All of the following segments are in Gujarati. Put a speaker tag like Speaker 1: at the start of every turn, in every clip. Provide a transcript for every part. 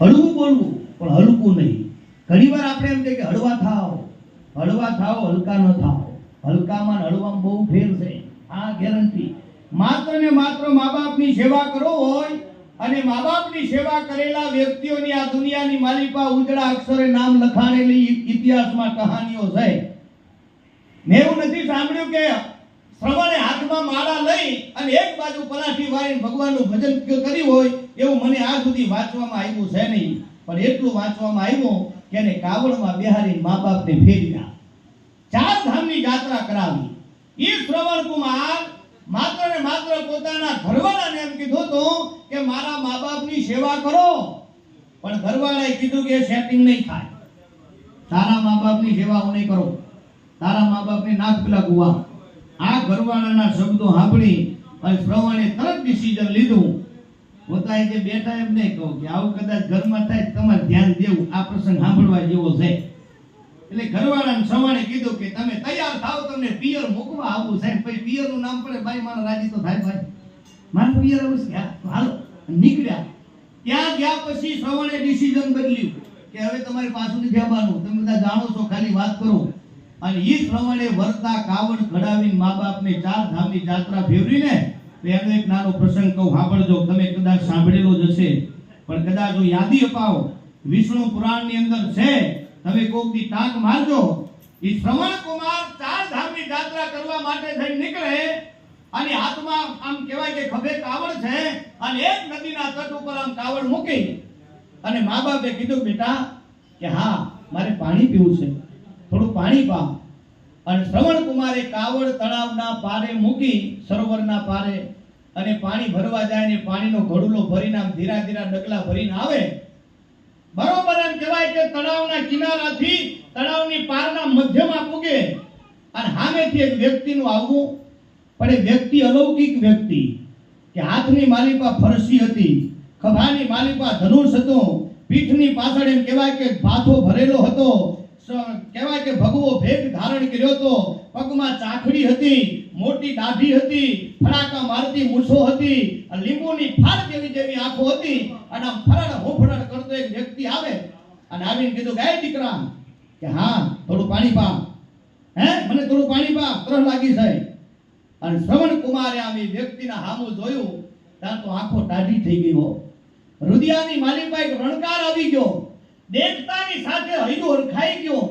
Speaker 1: હળવું બોલવું, પણ હલકું નહીં. ઘણીવાર આપણે એમ કહીએ કે હળવા થાવ હળવા થાવ હલકા ન થાવ હલકામાં હળવામાં બહુ ફેર છે. આ ગેરંટી માત્ર ને માત્ર મા બાપની સેવા કરો હોય અને મા બાપની સેવા કરેલા વ્યક્તિઓની આ દુનિયાની માલિપા ઉજળા અક્ષરે નામ લખાણેલી ઇતિહાસમાં કહાનીઓ છે. મેં એવું નથી સાંભળ્યું કે શ્રવણે હાથમાં માળા લઈ અને એક બાજુ પલાઠી વાળીને ભગવાનનું ભજન કર્યું હોય, એવું મને આ સુધી વાંચવામાં આવ્યું છે નહીં. પણ એટલું વાંચવામાં આવ્યું કે એને કાવડમાં બિહારી મા બાપને ફેર્યા. ચાર ધામની યાત્રા કરાવી. એ શ્રવણ કુમાર માત્ર ને માત્ર પોતાના ઘરવાળાને એમ કીધું હતું કે મારા મા બાપની સેવા કરો. પણ ઘરવાળાએ કીધું કે સેટિંગ નહીં થાય. તારા મા બાપની સેવા હું નહીં કરું. તારા મા બાપની નાક પેલા કુવા આ ઘરવાળાના શબ્દો સાંભળી અને પ્રમાણે તરત ડિસિઝન લીધું. પોતાએ જે બેઠા એમ નહીં કહું કે આવું કદાચ ઘરમાં થાય તમારે ધ્યાન દેવું. આ પ્રસંગ સાંભળવા જેવો છે. એટલે ઘરવાળાને સવાણે કીધું કે તમે તૈયાર થાવ તમને પિયર મૂકવા આવું સાહેબ પછી પિયરનું નામ પડે, ભાઈ, મારા રાજી તો થાય ભાઈ. મારું પિયર આવું છે? હાલો. નીકળ્યા. ત્યાં ગયા પછી સવાણે ડિસિઝન બદલ્યું કે હવે તમારે પાછું નથી આવવાનું. તમે બધા જાણો છો, ખાલી વાત કરો. અને એ પ્રમાણે વર્તા કાવડ ઘડાવીને મા બાપને ચાર ધામની જાત્રા ફેરવીને તો એનો એક નાનો પ્રસંગ કહું, સાંભળજો, તમે કદાચ સાંભળેલો જ હશે. પણ કદાચ હું યાદી અપાવો, વિષ્ણુ પુરાણની અંદર છે, તમે કોક દી ટાંક મારજો એ શ્રવણ કુમાર ચાર ધામની જાત્રા કરવા માટે થઈ નીકળે અને હાથમાં આમ કહેવાય કે ખભે કાવડ છે અને એક નદીના તટ ઉપર આમ કાવડ મૂકી. અને મા બાપે કીધું, બેટા, કે હા, મારે પાણી પીવું છે. થોડું પાણી પામ. અને શ્રવણ કુમારે કાવડ તળાવના પારે મૂકી સરોવરના પારે અને પાણી ભરવા જાય ને પાણીનો ઘડુલો ભરીને આમ ધીરા ધીરા ડગલા ભરીને આવે. બરોબર એમ કહેવાય કે તળાવના કિનારાથી તળાવની પારના મધ્યમાં પૂગે અને સામેથી એક વ્યક્તિનું આવવું. પણ એ વ્યક્તિ અલૌકિક વ્યક્તિ કે હાથની માલિપા ફરસી હતી, ખભાની માલિપા ધનુષ હતો, પીઠની પાછળ એમ કહેવાય કે ભાથો ભરેલો હતો કહેવાય કે ભગવો ભેટ ધારણ કર્યો હતો. પગમાં ચાખડી હતી, મોટી દાઢી હતી, ફડાકા મારતી મૂછો હતી લીંબુની ફાળ જેવી જેવી આંખો હતી. અને આમ ફરડ હોફરડ કરતો એક વ્યક્તિ આવે અને આવીને કીધું, ગાય દીકરા, કે હા, થોડું પાણી પા. હે? મને થોડું પાણી પા તરસ લાગી છે અને શ્રવણ કુમારે આમ એ વ્યક્તિના હામું જોયું, ત્યાં તો આંખો ટાઢી થઈ ગઈ હો. રુદિયાની માલિકા એક રણકાર આવી ગયો. દેખતાની સાથે હૈયું હરખાઈ ગયો.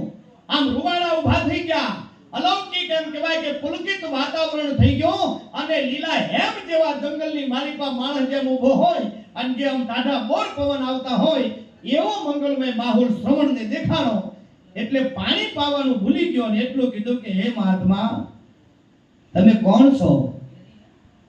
Speaker 1: આમ રૂવાડા ઊભા થઈ ગયા. અલૌકિક એમ કહેવાય કે પુલકિત વાતાવરણ થઈ ગયો અને લીલા હેમ જેવા જંગલની માલિકા માણસ જેમ ઊભો હોય અને જેમ ટાઢા મોર પવન આવતા હોય, એવો મંગલમય માહોલ શ્રવણને દેખાણો. એટલે પાણી પાવાનું ભૂલી ગયો અને એટલું કીધું કે, હે મહાત્મા, તમે કોણ છો?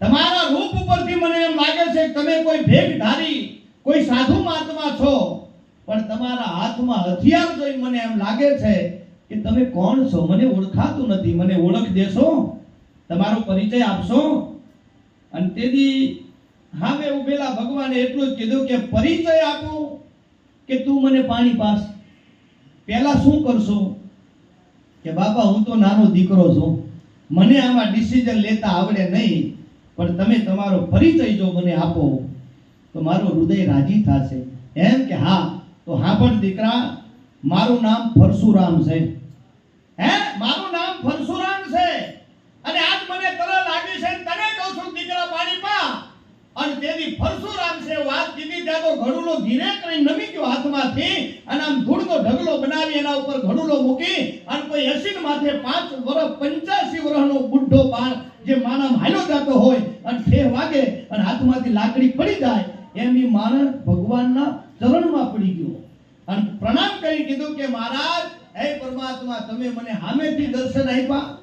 Speaker 1: તમારા રૂપ ઉપરથી મને એમ લાગે છે તમે કોઈ ભેગધારી કોઈ સાધુ મહાત્મા છો. પણ તમારા હાથમાં હથિયાર જોઈ મને એમ લાગે છે કે તમે કોણ છો? મને ઓળખાતું નથી. મને ઓળખ દેશો. તમારો પરિચય આપશો. અને તેથી હામે ઉભેલા ભગવાને એટલું જ કીધું કે પરિચય આપું કે તું મને પાણી પાસ. પહેલા શું કરશો? કે બાપા, હું તો નાનો દીકરો છું. મને આમાં ડિસિઝન લેતા આવડે નહીં. પણ તમે તમારો પરિચય જો મને આપો, તો મારું હૃદય રાજી થશે. એમ કે હા તો હા પણ દીકરા, મારું નામ પરશુરામ છે. હે? મારું નામ પરશુરામ છે. અને આજ મને તરસ લાગી છે તને કહું છું દીકરા પાણી પા. અને તેની પરશુરામ છે વાત કીધી, ત્યાં તો ઘડુલો ધીરે કરી નમી ગયો હાથમાંથી. અને આમ ધૂળનો ઢગલો બનાવી એના ઉપર ઘડુલો મૂકી. અને કોઈ એસીન માથે પાંચ વર્ષ પંચ્યાસી વર્ષનો બુઢો બાળ જે માનવ હાલ્યો જતો હોય અને ઠેર વાગે અને હાથમાંથી લાકડી પડી જાય એમ એ માણસ ભગવાનના ચરણમાં પડી ગયો. અને પ્રણામ કરી કીધું કે મહારાજ, હે પરમાત્મા, તમે મને હામેથી દર્શન આપ્યા.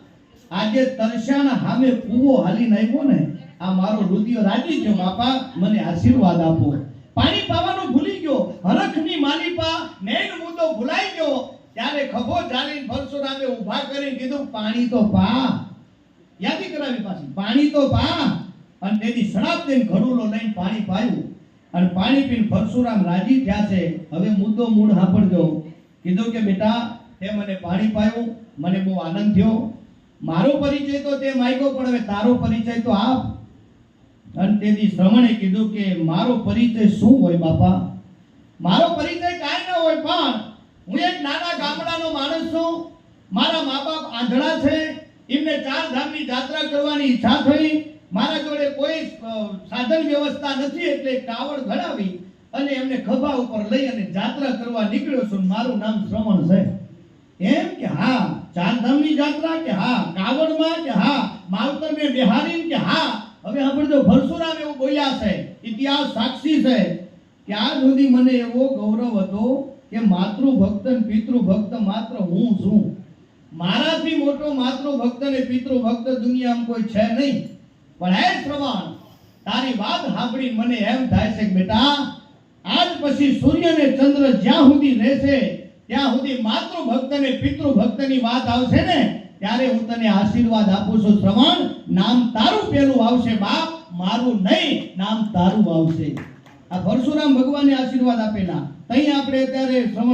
Speaker 1: આજે તરસ્યાના હામે કૂવો હાલીને આવ્યો ને, આ મારો રુદિયો રાજી છે બાપા, મને આશીર્વાદ આપો. પાણી પાવાનું ભૂલી ગયો. હરખની માલિપા, મેન મુદ્દો ભૂલાઈ ગયો. ત્યારે ખભો જાળીને પરશુરામે ઊભા કરીને કીધું, પાણી તો પા. યાદી કરાવી પાછી. પાણી તો પા. અને તેની શરાબ દઈને ઘડુલો લઈને પાણી પાયું. અને પાણી પીને પરશુરામ રાજી થયા છે. હવે મુદ્દો મૂળ સાંભળજો. કીધું કે, બેટા, તે મને પાણી પાયું, મને બહુ આનંદ થયો. મારો પરિચય તો તે માગ્યો, પણ હવે તારો પરિચય તો આપ. અને તેથી શ્રવણે કીધું કે, મારો પરિચય શું હોય, બાપા? મારો પરિચય કાંઈ ન હોય, પણ હું એક નાના ગામડાનો માણસ છું. મારા મા બાપ આંધળા છે. એમને ચાર ધામની જાત્રા કરવાની ઈચ્છા થઈ. મારા જોડે કોઈ સાધન વ્યવસ્થા નથી એટલે કાવડ ઘડાવી અને એમને ખભા ઉપર લઈ અને જાત્રા કરવા નીકળ્યો છું મારું નામ શ્રવણ છે. એમ કે હા ચારધામની જાત્રા કે હા, કાવડમાં કે હા માવતરને બિહારી કે હા, હવે સાંભળજો, પરશુરામ એવું બોલ્યા છે, ઇતિહાસ સાક્ષી છે ત્યાં સુધી મને એવો ગૌરવ હતો કે માતૃભક્ત અને પિતૃભક્ત માત્ર હું છું. મારાથી મોટો માતૃ ભક્ત અને પિતૃભક્ત દુનિયામાં કોઈ છે નહીં. પણ હે શ્રવણ તારી વાત સાંભળી મને એમ થાય છે કે બેટા, આજ પછી સૂર્ય ને ચંદ્ર જ્યાં સુધી રહેશે, ત્યાં સુધી માતૃભક્ત અને પિતૃભક્તની વાત આવશે ને, ત્યારે હું તને આશીર્વાદ આપું છું. શ્રવણ નામ તારું પેલું આવશે બાપ, મારું નહીં, નામ તારું આવશે. આ પરશુરામ ભગવાને આશીર્વાદ આપેલા. તઈ આપણે અત્યારે શ્રવણ